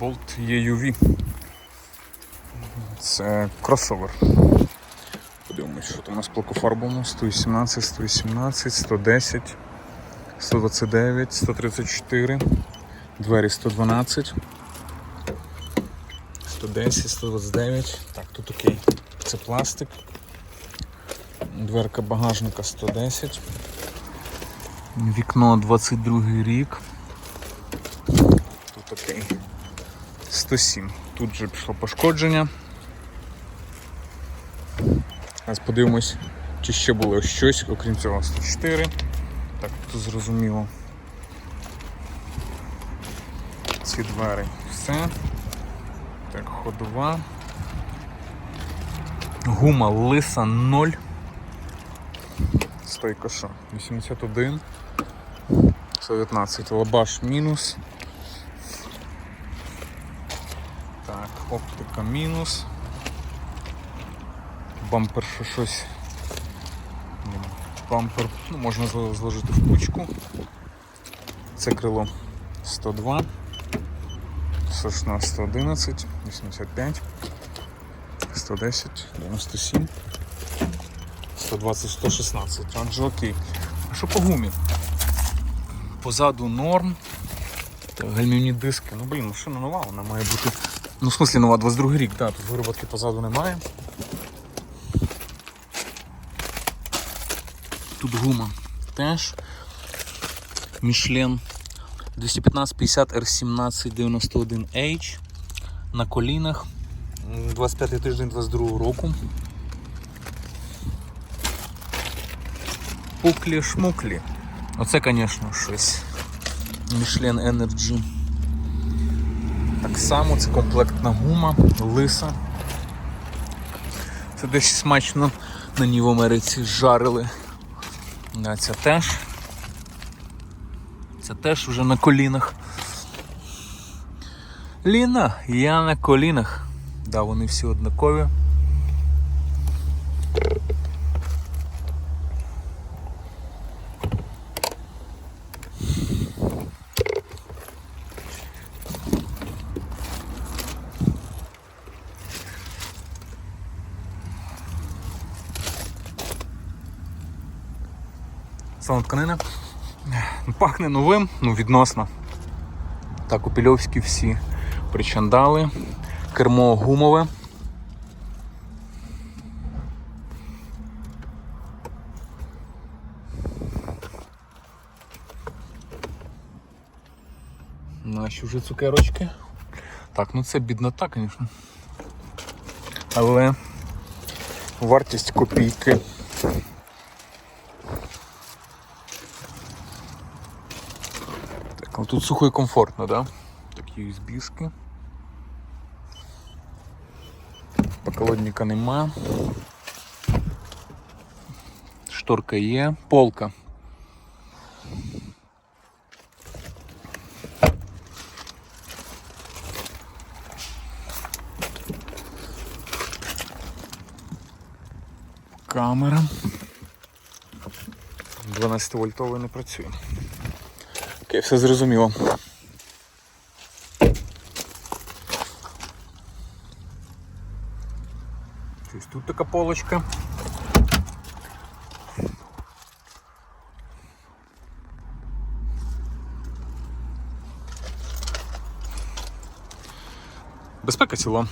Bolt EUV. Це кросовер. Подивимось, що там у нас по фарбовому. 118, 118, 110, 129, 134, двері 112, 110, 129. Так, тут окей. Це пластик. Дверка багажника 110. Вікно 22 рік. Тут окей. 107. Тут же пішло пошкодження. Зараз подивимось, чи ще було щось, окрім цього 104. Так, тут зрозуміло. Ці двері. Все. Так, ходова. Гума лиса 0. Стойка що? 81. 119. Лабаш мінус. Так, оптика мінус. Бампер що щось. Бампер ну, можна зложити в кучку. Це крило 102, 116, 111, 85, 110, 97, 120, 116. Адже окей. А що по гумі? Позаду норм. Гальмівні диски. Ну блін, машина нова, вона має бути. Ну, в смислі нова, 22 рік, да, тут вироботки позаду немає. Тут гума теж. Michelin 215 50 R17 91H на колінах. М, 25 тиждень 22 року. Пуклі шмуклі. Оце, звісно, щось. Michelin Energy. Так само це комплектна гума, лиса. Це десь смачно на ній в Америці жарили. Да, це теж. Це теж вже на колінах. Ліна, я на колінах. Да, вони всі однакові. Саме тканина. Пахне новим, ну відносно. Так, купільовські всі причандали. Кермо гумове. Наші вже цукерочки. Так, ну це біднота, звісно. Але вартість копійки. Але тут сухо і комфортно, да? Такі USB-шки. Поколодника нема. Шторка є, полка. Камера. 12 вольтовий не працює. Окей, все зрозуміло. Ось тут така полочка. Безпека ціла.